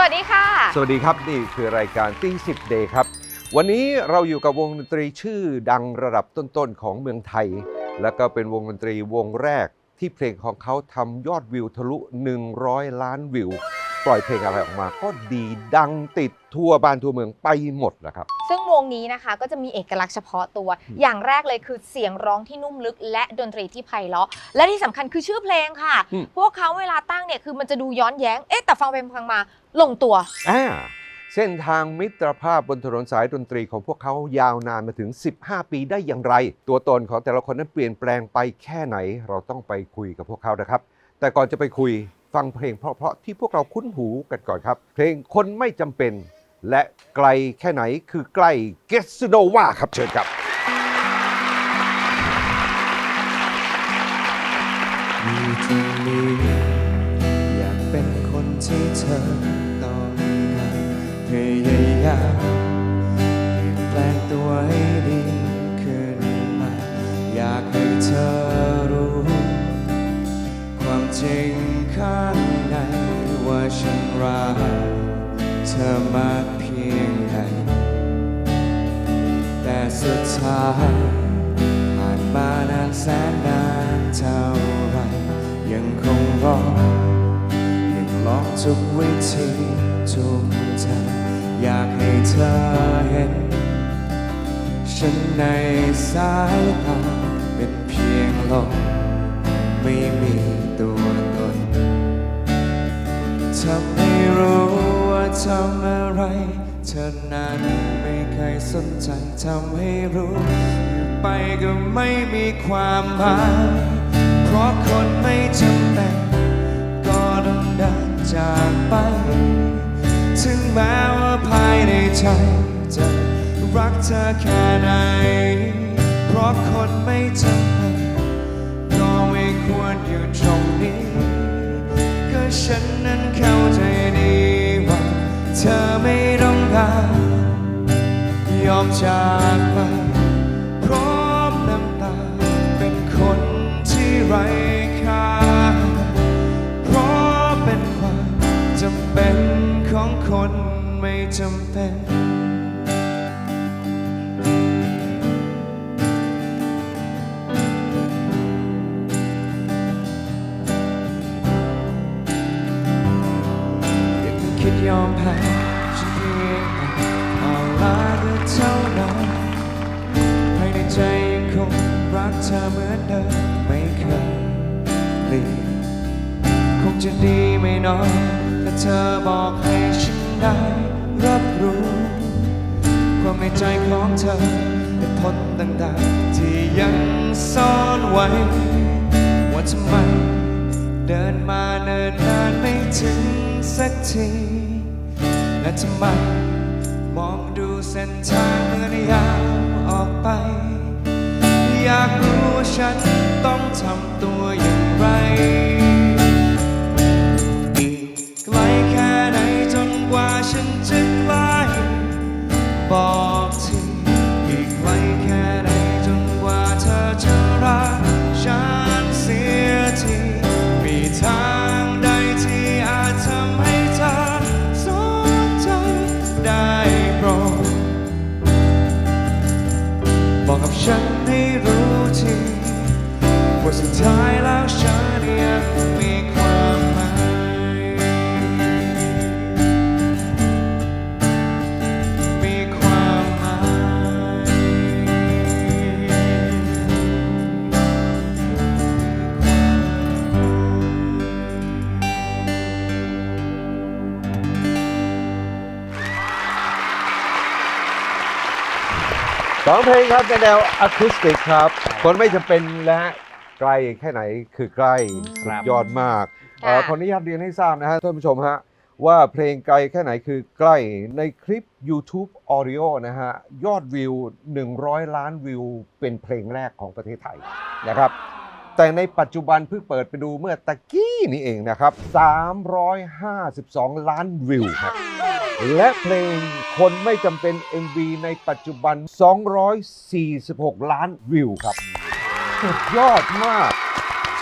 วัสดีค่ะ สวัสดีครับนี่คือรายการตีสิบเดย์ครับ วันนี้เราอยู่กับวงดนตรีชื่อดังระดับต้นๆของเมืองไทย และก็เป็นวงดนตรีวงแรกที่เพลงของเขาทำยอดวิวทะลุ 100 ล้านวิว ปล่อยเพลงอะไรออกมา ก็ดีดังติดทั่วบ้านทั่วเมืองไปหมดนะครับ ซึ่งวงนี้นะคะก็จะมีเอกลักษณ์เฉพาะตัว อย่างแรกเลยคือเสียงร้องที่นุ่มลึก และดนตรีที่ไพเราะ และที่สำคัญคือชื่อเพลงค่ะ อืม พวกเขาเวลาตั้งเนี่ยคือมันจะดูย้อนแย้ง เอ๊ะแต่ฟังไปฟังมาลงตัว อ่าเส้นทางมิตรภาพบนถนนสายดนตรีของพวกเขายาวนานมาถึง 15 ปีได้อย่างไร ตัวตนของแต่ละคนนั้นเปลี่ยนแปลงไปแค่ไหน เราต้องไปคุยกับพวกเขานะครับ แต่ก่อนจะไปคุย ฟังเพลงเพราะๆที่พวกเราคุ้นหูกันก่อนครับ เพลงคนไม่จำเป็น และไกลแค่ไหนคือใกล้เกสโนวาครับเชิญครับ อยู่ตรงนี้อยากเป็นคนที่เธอต้องการพยายามเปลี่ยนแปลงตัวให้ดีขึ้นมาอยากให้เธอรู้ ความจริง ข้างในว่าฉันรักเธอมากเพียงใดแต่สุดท้ายผ่านมานานแสนนานเท่าไรยังคงรอยังลองทุกวิธีทุกทางอยากให้เธอเห็น ฉันในสายตาเป็นเพียงลมไม่มีตัว ทำให้รู้ว่าทำอะไร เธอนั้นไม่เคยสนใจทำให้รู้อยู่ไปก็ไม่มีความหมายเพราะคนไม่จำเป็นก็ต้องเดินจากไป ถึงแม้ว่าภายในใจจะรักเธอแค่ไหน เพราะคนไม่จำเป็นก็ไม่ควรอยู่ตรงนี้ ฉันนั้นเข้าใจดีว่าเธอไม่ต้องการยอมจากไปพร้อมน้ำตาเป็นคนที่ไร้ค่าเพราะเป็นความจำเป็นของคนไม่จำเป็น ยอมแพ้ฉันเพียงแต่เอาลาก็เท่านั้นภายในใจยังคงรักเธอเหมือนเดิมไม่เคยเปลี่ยนคงจะดีไม่น้อยถ้าเธอบอกให้ฉันได้รับรู้ความในใจของเธอเหตุผลต่างๆที่ยังซ่อนไว้ ว่าทำไมเดินมาเนินนานไม่ถึงสักที และทำไมมองดูเส้นทางเมือนยาวออกไป อยากรู้ว่าฉันต้องทำตัวอย่างไร สองเพลงครับในแนวอะคูสติกครับ คนไม่จำเป็นและ ไกลแค่ไหนคือใกล้คสุรัดบยอดมากเอ่อค่ะ ขออนุญาตเรียนให้ทราบนะฮะท่านผู้ชมฮะ ว่าเพลงไกลแค่ไหนคือใกล้ในคลิป YouTube Audio นะฮะ ยอดวิว 100 ล้านวิวเป็นเพลงแรกของประเทศไทยนะครับ แต่ในปัจจุบันเพิ่งเปิดไปดูเมื่อตะกี้นี่เองนะครับ 352 ล้านวิวครับ และเพลงคนไม่จำเป็น MV ในปัจจุบัน 246 ล้านวิวครับ สุดยอดมาก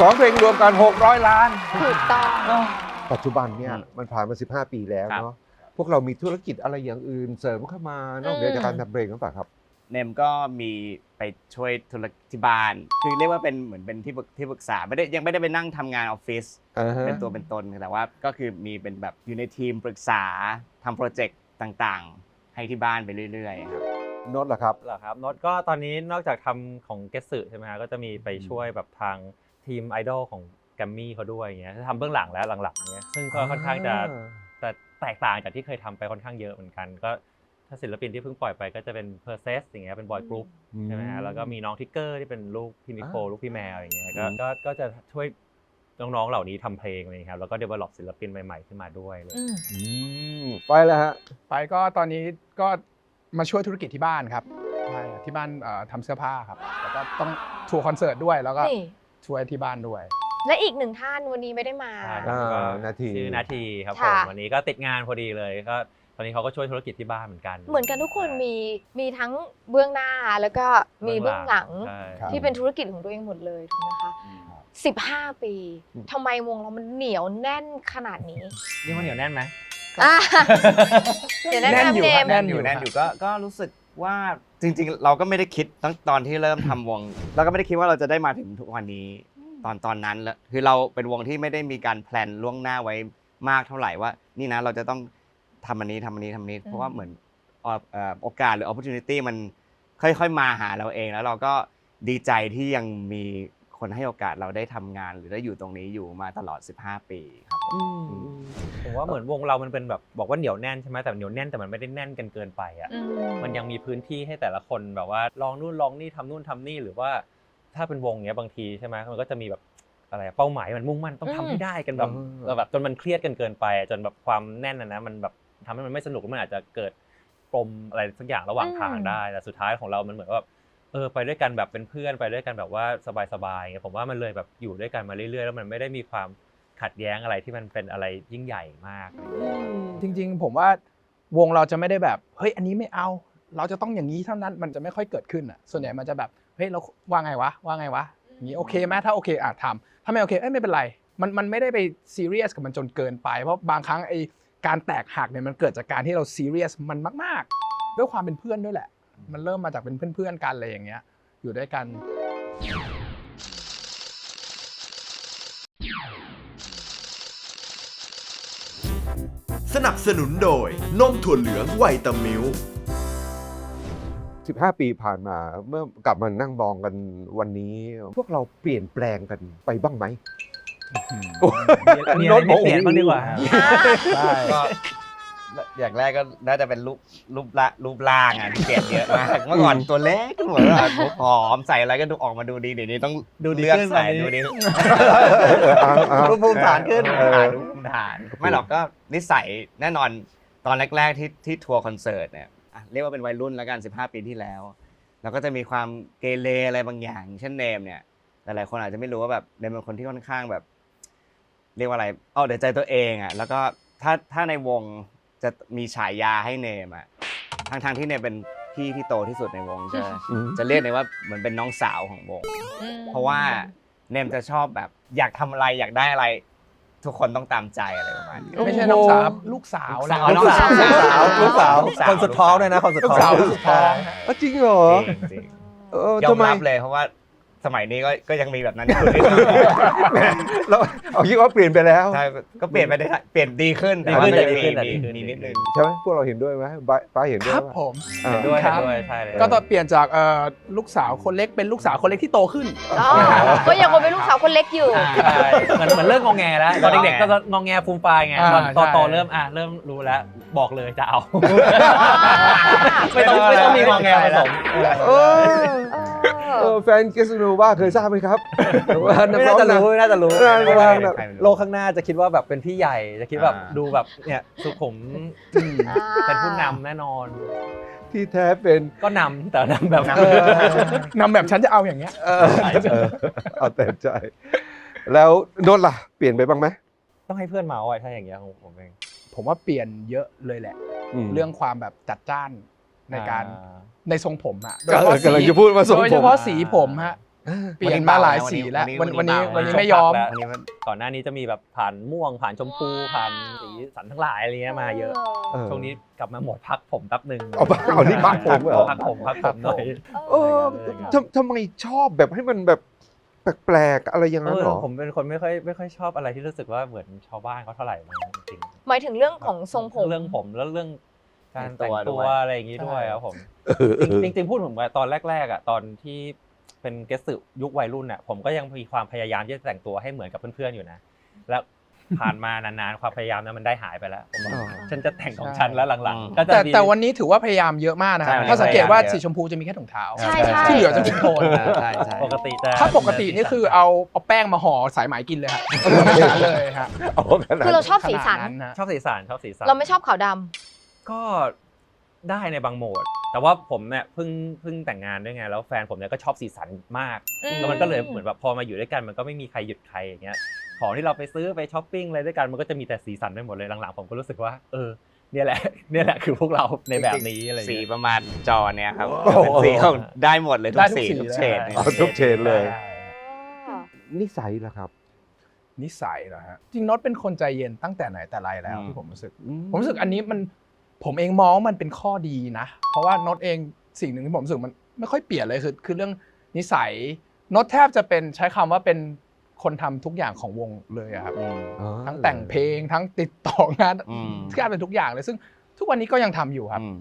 สองเพลงรวมกัน 600 ล้าน ถูกต้องปัจจุบันเนี่ยอืมมันผ่านมา 15 ปีแล้วครับเนาะพวกเรามีธุรกิจอะไรอย่างอื่นเสริมเข้ามานอกเหนือจากการทำเพลงหรือเปล่าครับ เนมก็มี ไปช่วยธุรกิจที่บ้าน คือเรียกว่าเป็นเหมือนเป็นที่ปรึกที่ปรึกษาไม่ได้ยังไม่ได้ไปนั่งทำงานออฟฟิศอ่าฮะ เป็นตัวเป็นตนแต่ว่าก็คือมีเป็นแบบอยู่ในทีมปรึกษาทำโปรเจกต์ต่างๆ ให้ที่บ้านไปเรื่อยๆครับ โน้ตล่ะครับ เหรอครับโน็อตก็ตอนนี้นอกจากทำของเกสสึใช่ไหมฮะก็จะมีไปช่วยแบบทางทีมไอดอลของแกรมมี่เขาด้วยอย่างเงี้ยทำเบื้องหลังแล้วหลังๆเนี้ยซึ่งก็ค่อนข้างจะจะแตกต่างจากที่เคยทำไปค่อนข้างเยอะเหมือนกัน ก็ ถ้าศิลปินที่เพิ่งปล่อยไปก็จะเป็นเพอร์เซสอย่างเงี้ยเป็นบอยกรุ๊ปใช่ไหมฮะแล้วก็มีน้องทิกเกอร์ที่เป็นลูกพี่นิโคลลูกพี่แมวอย่างเงี้ยก็อืมก็ก็จะช่วยน้องๆเหล่านี้ทำเพลงอะไรอย่างเงี้ยครับแล้วก็เดเวลลอปศิลปินใหม่ๆขึ้นมาด้วยเลย อืมอืมไปแล้วฮะ ไปก็ตอนนี้ก็มาช่วยธุรกิจที่บ้านครับใช่ที่บ้านเอ่อทำเสื้อผ้าครับ แล้วก็ต้องทัวร์คอนเสิร์ตด้วย แล้วก็นี่ช่วยที่บ้านด้วย และอีกหนึ่งท่านวันนี้ไม่ได้มา ใช่อ่าก็นาที ชื่อนาทีครับผมค่ะ วันนี้ก็ติดงานพอดีเลยก็ต อนนี้เขาก็ช่วยธุรกิจที่บ้านเหมือนกัน เหมือนกันทุกคนมีมีทั้งเบื้องหน้าแล้วก็มีเบื้องหลังใช่ครับที่เป็นธุรกิจของตัวเองหมดเลยถูกไหมคะ15 ปีอืมทำไมวงเรามันเหนียวแน่นขนาดนี้เรียกว่าเหนียวแน่นไหมอะเดี๋ยวแน่นแน่นนะอยู่เนครับมแน่แน่นอยู่แน่นอยู่ก็ก็รู้สึกว่าจริง ๆ เราก็ไม่ได้คิดตั้งตอนที่เริ่มทำวง เราก็ไม่ได้คิดว่าเราจะได้มาถึงทุกวันนี้ตอนตอนนั้นแล้วคือเราเป็นวงที่ไม่ได้มีการแพลนล่วงหน้าไว้มากเท่าไหร่ว่า นี่นะเราจะต้อง ทำอันนี้ทำอันนี้ทำอันนี้เพราะว่าเหมือนเอ่อเอ่อโอกาสหรือ opportunity มันค่อยๆ มาหาเราเองแล้วเราก็ดีใจที่ยังมีคนให้โอกาสเราได้ทำงาน หรือได้อยู่ตรงนี้อยู่มาตลอด 15 ปีครับผมผมว่าเหมือนวงเรามันเป็นแบบบอกว่าเหนียวแน่นใช่ไหมแต่เหนียวแน่นแต่มันไม่ได้แน่นกันเกินไปอะ อืมันยังมีพื้นที่ให้แต่ละคนแบบว่าลองนู่นลองนี่ทำนู่นทำนี่หรือว่า ถ้าเป็นวงเนี้ยบางทีใช่ไหมมันก็จะมีแบบอะไรอะเป้าหมายมันมุ่งมั่นต้องทำให้ได้กันแบบอืม เออแบบจนมันเครียดกันเกินไปอะจนแบบความแน่นนะนะมันแบบ ทำให้มันไม่สนุกมันอาจจะเกิดปมอะไรสักอย่างระหว่างทางได้แต่สุดท้ายของเรามันเหมือนว่าแบบเออไปด้วยกันแบบเป็นเพื่อนไปด้วยกันแบบว่าสบายๆไงผมว่ามันเลยแบบอยู่ด้วยกันมาเรื่อยๆ แล้วมันไม่ได้มีความขัดแย้งอะไรที่มันเป็นอะไรยิ่งใหญ่มากอะไรอย่างเงี้ยจริง ๆ ผมว่าวงเราจะไม่ได้แบบเฮ้ยอันนี้ไม่เอา เราจะต้องอย่างนี้เท่านั้นมันจะไม่ค่อยเกิดขึ้นอะส่วนใหญ่มันจะแบบเฮ้ยเราว่าไงวะว่าไงวะอย่างนี้โอเคไหมถ้าโอเคอะทำถ้าไม่โอเคเอ้ยไม่เป็นไรมันมันไม่ได้ไปซีเรียสกับมันจนเกินไป เพราะบางครั้งไอ การแตกหักเนี่ยมันเกิดจากการที่เราซีเรียสมันมาก ๆ ด้วยความเป็นเพื่อนด้วยแหละ มันเริ่มมาจากเป็นเพื่อนๆกันอะไรอย่างเงี้ย อยู่ด้วยกัน สนับสนุนโดยนมถั่วเหลืองไวตามิล15 ปีผ่านมาเมื่อกลับมานั่งมองกันวันนี้ พวกเราเปลี่ยนแปลงกันไปบ้างไหม มีอะไรไม่เปลี่ยนบ้างดีกว่าก็อย่างแรกก็น่าจะเป็นรูปรูปละรูปร่างอะที่เปลี่ยนเยอะมาก เมื่อก่อนตัวเล็กเหมือนแบบผอมใส่อะไรก็ดูออกมาดูดีเดี๋ยวนี้ต้องดูดีเลือกขึ้นใส่ตอนนี้ดูดีเอาเอารูปภูมิฐานขึ้นเออฐานรูปภูมิฐาน ไม่หรอกก็นิสัยแน่นอนตอนแรก ๆที่ที่ทัวร์คอนเสิร์ตเนี่ยอะเรียกว่าเป็นวัยรุ่นแล้วกัน 15 ปีที่แล้วเราก็จะมีความเกเรอะไรบางอย่าง เช่นเนมเนี่ยหลายๆคนอาจจะไม่รู้ว่าแบบเนมเป็นคนที่ค่อนข้างแบบ เรียกว่าอะไรเอาเดี๋ยวใจตัวเองอะแล้วก็ถ้าถ้าในวงจะมีฉายาให้เนมอะทางทางๆที่เนมเป็นพี่ที่โตที่สุดในวงจะอืม จะเรียกเนมว่าเหมือนเป็นน้องสาวของวง อืมเพราะว่าเนมจะชอบแบบ อยากทำอะไรอยากได้อะไร ทุกคนต้องตามใจอะไรประมาณนี้ ไม่ใช่น้องสาวลูกสาวลูกสาวนะน้องสาวลูกสาวลูกสาว คนสุดท้องเลยนะคนสุดลูกท้สาอวงลูกท้อง เอาจริงเหรอจริงเออๆยอทำมไมรับเลยเพราะว่า สมัยนี้ก็ก็ยังมีแบบนั้นอยู่นิดหน่อยเราเอาคิดว่าเปลี่ยนไปแล้วใช่ก็เปลี่ยนไปได้เปลี่ยนดีขึ้นดีขึ้นแต่ว่าดีขึ้นมีดีขึ้นมีนิดนึง ใช่ไหมพวกเราเห็นด้วยไหมป้าป้าเห็นด้ควรัยบไหมผมอ่า เห็นด้วยครัเห็บนด้วยใช่เลยก็ต้องเปลี่ยนจากเอ่อลูกสาวคนเล็กเป็นลูกสาวคนเล็กที่โตขึ้น อ๋อก็ยังคงเป็นลูกสาวคนเล็กอยู่อ่าใช่เหมือนเหมือนเริ่มงอแงแล้วตอนเด็กๆก็จะงอแงฟูมฟายไงอ่าตอนตอนใช่ โตเริ่มอะเริ่มรู้แล้วบอกเลยจะเอา ไม่ต้องไม่ต้องมีงอแงผสม เออ เออแฟนเกสโนว่าเคยทราบไหมครับว่านักไม่ร้น่าองจะนะ รู้ไม่น่าจะรู้เออเพราะว่าไม่รู้โลกข้างหน้าจะคิดว่าแบบเป็นพี่ใหญ่จะคิดแบบอ่า ดูแบบเนี่ยสุขุมอ่าเป็นผู้นำแน่นอน ที่แท้เป็นก็นำแต่นำแบบเออนำแบบฉันจะเอาอย่างเงี้ย เออเออเอาแต่ใจ แล้วโนนล่ะ เปลี่ยนไปบ้างไหมต้องให้เพื่อนเมาส์ไว้ถ้าอย่างเงี้ยของผมเองผมว่าเปลี่ยนเยอะเลยแหละ ม เรื่องความแบบจัดจ้านในการอ่า ในทรงผมอะก็กำลังจะพูดว่าทรงโดยผเฉมพาะสีผมฮะ เปลี่ยนมาหลายสีแล้ววันวันนี้วันนี้ไม่ยอม วันนี้มันก่อนหน้านี้จะมีแบบผ่านม่วงผ่านชมพูผ่านสีสันทั้งหลายอะไรเงี้ยมาเยอะ เออ ช่วงนี้กลับมาหมดพักผมแป๊บหนึ่งเอาพักเอานี่พักผมเหรอ พักผมพักผมหน่อยเออทำทำไมชอบแบบให้มันแบบแปลกๆอะไรอย่างเอนั้นเหรอ อผมเป็นคนไม่ค่อยไม่ค่อยชอบอะไรที่รู้สึกว่าเหมือนชาวบ้านเขาเท่าไหร่จริงหมายถึงเรื่องของทรงผมเรื่องผมแล้วเรื่อง การแต่งตัวอะไรอย่างงี้ด้วยครับผมเออเออจริงจริงๆพูดถึงว่าตอนแรกๆอะตอนที่เป็นเกสต์ยุควัยรุ่นอะผมก็ยังมีความพยายามที่จะแต่งตัวให้เหมือนกับเพื่อนๆอยู่นะ แล้วผ่านมานานๆความพยายามนั้นมันได้หายไปแล้วผมบอกอ๋อ ฉันจะแต่งของใช่ฉันแล้วหลังๆ ก็จะแต่มี แต่วันนี้ถือว่าพยายามเยอะมากนะใช่ถ้าสังเกตว่าพยายามเยอะ สีชมพูจะมีแค่ถุงเท้า ใช่ใช่ ที่เหลือจะเป็นโทน ใช่ใช่ ปกติจะถ้าปกตินี่คือเอาเอาแป้งมาห่อสายไหมกินเลยฮะเลยฮะเอาขนาดคือเราชอบสีสัน ขนาดนั้นฮะ ชอบสีสันชอบสีสัน เราไม่ชอบขาวดำ ก็ได้ในบางโหมด แต่ว่าผมเนี่ยเพิ่งเพิ่งแต่งงานด้วยไงแล้วแฟนผมเนี่ยก็ชอบสีสันมากอืม แล้วมันก็เลยเหมือนแบบพอมาอยู่ด้วยกัน มันก็ไม่มีใครหยุดใครอย่างเงี้ยของที่เราไปซื้อไปช้อปปิ้งอะไรด้วยกันมันก็จะมีแต่สีสันไปหมดเลยหลังๆผมก็รู้สึกว่า เออเนี่ยแหละ เนี่ยแหละคือพวกเราในแบบนี้อะไรอย่างสีเงี้ย ประมาณจอเนี่ยครับโอ้โหเป็นสีของได้หมดเลยทุได้กทุกสีสีทุกเลยเฉดเอาทุกเฉดเลย นิสัยล่ะครับนิสัยเหรอฮะจริงโน็อตเป็นคนใจเย็นตั้งแต่ไหนแต่ไรแล้วที่ผมรู้สึก ผมรู้สึกอันนี้มัน ผมเองมองว่ามันเป็นข้อดีนะ เพราะว่าโน็อตเองสิ่งหนึ่งที่ผมรู้สึกมันไม่ค่อยเปลี่ยนเลยคือคือเรื่องนิสัยโน็อตแทบจะเป็นใช้คำว่าเป็นคนทำทุกอย่างของวงเลยอะครับอืมทั้งแต่งเพลงทั้งติดต่องานอืมแทบเป็นทุกอย่างเลย ซึ่งทุกวันนี้ก็ยังทำอยู่ครับอืม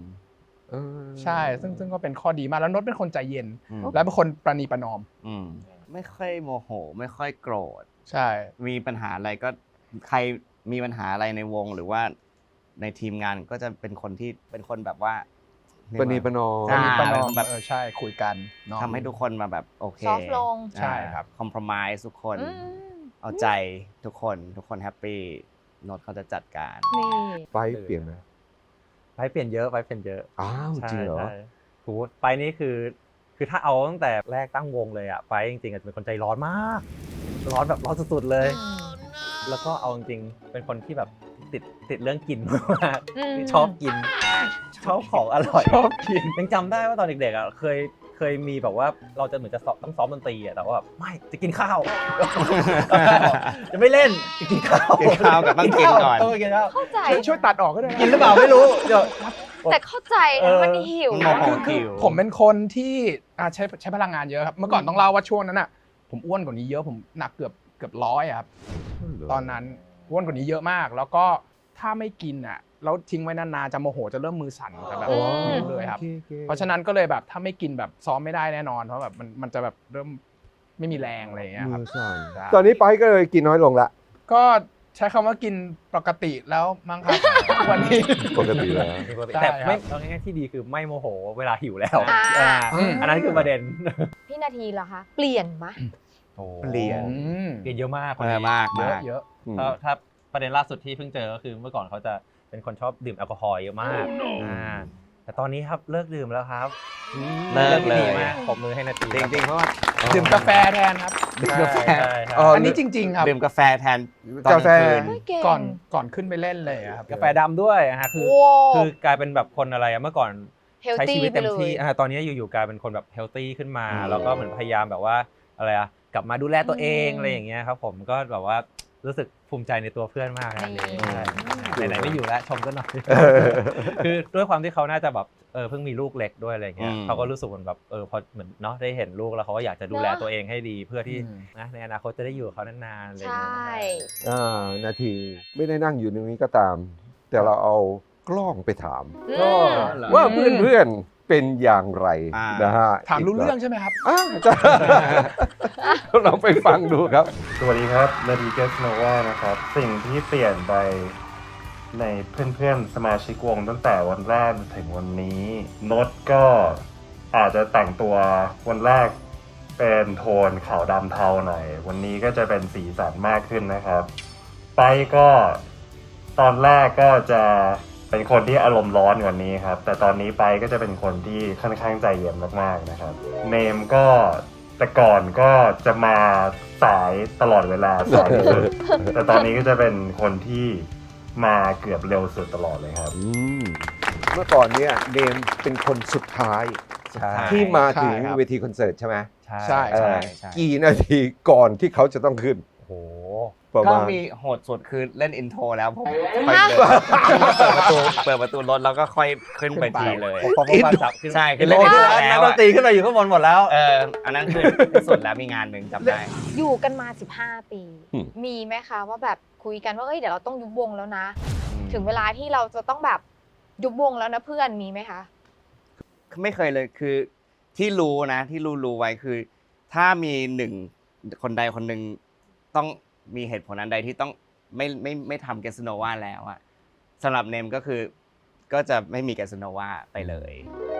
เออใช่ซึ่งซึ่งก็เป็นข้อดีมากแล้วโน็อตเป็นคนใจเย็นอืมและเป็นคนประนีประนอมอืมไม่ค่อยโมโห ไม่ค่อยโกรธ ใช่ มีปัญหาอะไรก็ใครมีปัญหาอะไรในวงหรือว่า ในทีมงานก็จะเป็นคนที่เป็นคนแบบว่าปณีประนอมใช่ประนีประนอมแบบเออใช่คุยกันเนาะทำให้ทุกคนมาแบบโอเคซอฟต์ลงใช่ครับคอมเพลมไพร์ทุกคนอืมเอาใจทุกคนทุกคนแฮปปี้โน้ตเขาจะจัดการนี่ไปเปลี่ยนไหมไปเปลี่ยนเยอะไปเปลี่ยนเยอะอ้าวจริงเหรอใช่ใช่โหไปนี่คือ คือถ้าเอาตั้งแต่แรกตั้งวงเลยอะไปจริงๆอาจจะเป็นคนใจร้อนมาก ร้อนแบบร้อนสุดๆเลย แล้วก็เอาจริงๆเป็นคนที่แบบ ติดติดเรื่องกินมากอืมชอบกิน ชอบของอร่อยชอบกินยังจำได้ว่าตอนเด็กๆอะเคยเคยมีแบบว่าเราจะเหมือนจะซ้อมต้องซ้อมดนตรีอะแต่ว่าแบบไม่จะกินข้าวจะไม่เล่นจะกินข้าวกินข้าวกับต้องกินก่อนต้องกินข้าวเข้าใจช่วยช่วยตัดออกก็ได้นะกินหรือเปล่าไม่รู้เดี๋ยวแต่เข้าใจเอนะอมันหิวโมโหคือคือหิวผมเป็นคนที่อะใช้ใช้พลังงานเยอะครับเมื่อก่อนต้องเล่าว่าช่วงนั้นอะผมอ้วนกว่านี้เยอะผมหนักเกือบเกือบร้อยอะครับตอนนั้นอ้วนกว่านี้เยอะมาก แล้วก็ ถ้าไม่กินอะแล้วทิ้งไว้นานๆจะโมโหจะเริ่มมือสั่นจะแบบอืมหิวเลยครับ เพราะฉะนั้นก็เลยแบบถ้าไม่กินแบบซ้อมไม่ได้แน่นอนเพราะแบบมันมันจะแบบเริ่มไม่มีแรงอะไรอย่างเงี้ยครับมือสั่นใช่ตอนนี้ไปก็เลยกินน้อยลงละก็ใช้คำว่ากินปกติแล้วมั้งครับวันนี้ปกติแล้วใช่แต่ครับไม่เอาง่ายๆที่ดีคือไม่โมโหเวลาหิวแล้วอ่าอ่าอืมอันนั้นคือประเด็นพี่นาทีเหรอคะเปลี่ยนมะเปลี่ยนอืมเปลี่ยนเยอะมากคนเออนี้มากเยมาอะกเยอะอืมถ้าถ้า ประเด็นล่าสุดที่เพิ่งเจอก็คือเมื่อก่อนเขาจะเป็นคนชอบดื่มแอลกอฮอล์เยอะมากอ่าแต่ตอนนี้ครับเลิกดื่มแล้วครับเลิกเลยดีมากปรบมือให้นาทีจริงๆเพราะว่าดื่มกาแฟแทนครับดื่มกาแฟใช่ใช่ใช่เอออันนี้จริง ๆ ครับดื่มกาแฟแทนตอนกาแฟลงคืนเฮ้ยเก่งก่อนก่อนขึ้นไปเล่นเลยอะครับกาแฟดำด้วยอะฮะคือโว้คือกลายเป็นแบบคนอะไรอะเมื่อก่อนเฮลใช้ตี้ชีวิตไปเต็มเลที่ยอ่าตอนนี้อยู่ๆกลายเป็นคนแบบเฮลตี้ขึ้นมาอืมแล้วก็เหมือนพยายามแบบว่าอะไรอะกลับมาดูแลตัวเองอืมอะไรอย่างเงี้ยครับผมก็แบบว่า รู้สึกภูมิใจในตัวเพื่อนมากนะนี่ใช่ไหนๆไม่อยู่แล้วชมก็หน่อยเออคือด้วยความที่เขาน่าจะแบบเออเพิ่งมีลูกเล็กด้วยอะไรเงี้ยอืม เขาก็รู้สึกเหมือนแบบเออพอเหมือนเนาะได้เห็นลูกแล้วเขาก็อยากจะดูแลเนอะตัวเองให้ดีเพื่อที่อืมนะในอนาคตจะได้อยู่กับเขานานๆอะไรใชอย่างเงี้ย่ อ่านาทีไม่ได้นั่งอยู่ตรงนี้ก็ตาม แต่เราเอากล้องไปถาม อืม ว่าเพื่อนๆ เป็นอย่างไรอ่าน นะฮะถามรู้เรื่องใช่ไหมครับ อ้าวจะเราไปฟังดูครับ สวัสดีครับนาดีเกสโนวานะครับ สิ่งที่เปลี่ยนไปในเพื่อนๆ สมาชิกวงตั้งแต่วันแรกถึงวันนี้โนตก็อาจจะแต่งตัววันแรกเป็นโทนขาวดำเทาหน่อย วันนี้ก็จะเป็นสีสันมากขึ้นนะครับ ไปก็ตอนแรกก็จะ เป็นคนที่อารมณ์ร้อนกว่านี้ครับ แต่ตอนนี้ไปก็จะเป็นคนที่ค่อนข้างใจเย็นมากๆนะครับ เนมก็แต่ก่อนก็จะมาสายตลอดเวลาสายที่สุดแต่ตอนนี้ก็จะเป็นคนที่มาเกือบเร็วสุดตลอดเลยครับอืมเมื่อก่อนเนี่ยเดมเป็นคนสุดท้ายใช่ ที่มาถึงใช่ครับ เวทีคอนเสิร์ตใช่ไหมใช่ใช่เอ่อใช่กี่นาทีก่อนที่เขาจะต้องขึ้น โอ้โห ประก็มาณ มีโหดสุดคือเล่นอินโทรแล้วผมค่อยเดินเปิดประตูเปิดประตูรถแล้วก็ค่อยขึ้นไปทีเลยพอพอฟังจับขึ้น ใช่คือเล่นอินโทรนัแล้กวดอะนตรีขึ้นมาอยู่ข้างบนหมดแล้ว เอออันนั้นคือที่สุดแล้วมีงานหนึ่งจำได้ อยู่กันมา 15 ปี อืม มีไหมคะว่าแบบคุยกันว่าเอ้ยเดี๋ยวเราต้องยุบวงแล้วนะ ถึงเวลาที่เราจะต้องแบบยุบวงแล้วนะเพื่อนมีไหมคะ ไม่เคยเลยคือที่รู้นะที่รู้รู้ไว้คือ ถ้ามีหนึ่งคนใดคนหนึ่งต้อง มีเหตุผลอันใดที่ต้องไม่ไม่ไม่ทำเกสโนวาแล้วอะสำหรับเนมก็คือก็จะไม่มีเกสโนวาไปเลย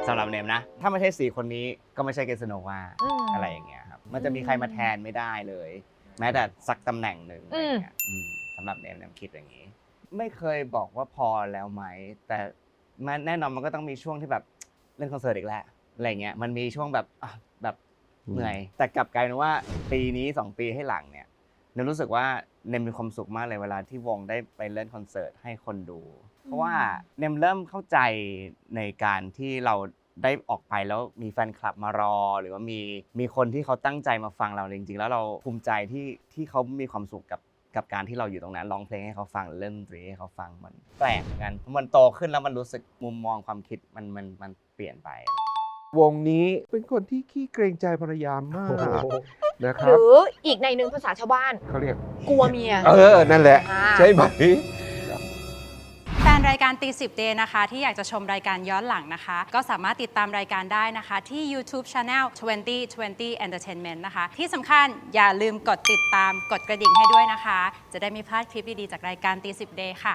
สำหรับเนมนะ ถ้าไม่ใช่สี่คนนี้ก็ไม่ใช่เกสโนวาอืมอะไรอย่างเงี้ยครับมันจะมีใครมาแทนไม่ได้เลย แม้แต่สักตำแหน่งหนึ่งอะไรอย่างเงี้ยอืมสำหรับเนมเนมคิดอย่างนี้ ไม่เคยบอกว่าพอแล้วไหมแต่มันแน่นอนมันก็ต้องมีช่วงที่แบบเล่นคอนเสิร์ตอีกแล้วอะไรเงี้ยมันมีช่วงแบบอะแบบเหนื่อย แต่กลับกลายเป็นว่าปีนี้สองปีให้หลังเนี่ยเนมรู้สึกว่าเนมมีความสุขมากเลยเวลาที่วงได้ไปเล่นคอนเสิร์ตให้คนดู เพราะว่าเนมเริ่มเข้าใจในการที่เราได้ออกไปแล้วมีแฟนคลับมารอ หรือว่ามีมีคนที่เขาตั้งใจมาฟังเราจริงๆ แล้วเราภูมิใจที่ที่เขามีความสุขกับกับการที่เราอยู่ตรงนั้นร้องเพลงให้เขาฟังเล่นดนตรีให้เขาฟังมันแปลกเหมือนกันเพราะมันโตขึ้นแล้วมันรู้สึกมุมมองความคิดมันมันมันเปลี่ยนไป วงนี้เป็นคนที่ขี้เกรงใจภรรยามาก นะคหรับรืออีกในหนึ่งภาษาชาวบ้าน เขาเรียก กลัวเมีย เออ นั่นแหละ อ่า ใช่ไหม แฟนรายการตีสิบเดนะคะ ที่อยากจะชมรายการย้อนหลังนะคะ ก็สามารถติดตามรายการได้นะคะ ที่ YouTube Channel 2020 Entertainment นะคะ ที่สำคัญอย่าลืมกดติดตามกดกระดิ่งให้ด้วยนะคะ จะได้ไม่พลาดคลิปดี ๆ จากรายการตีสิบเดค่ะ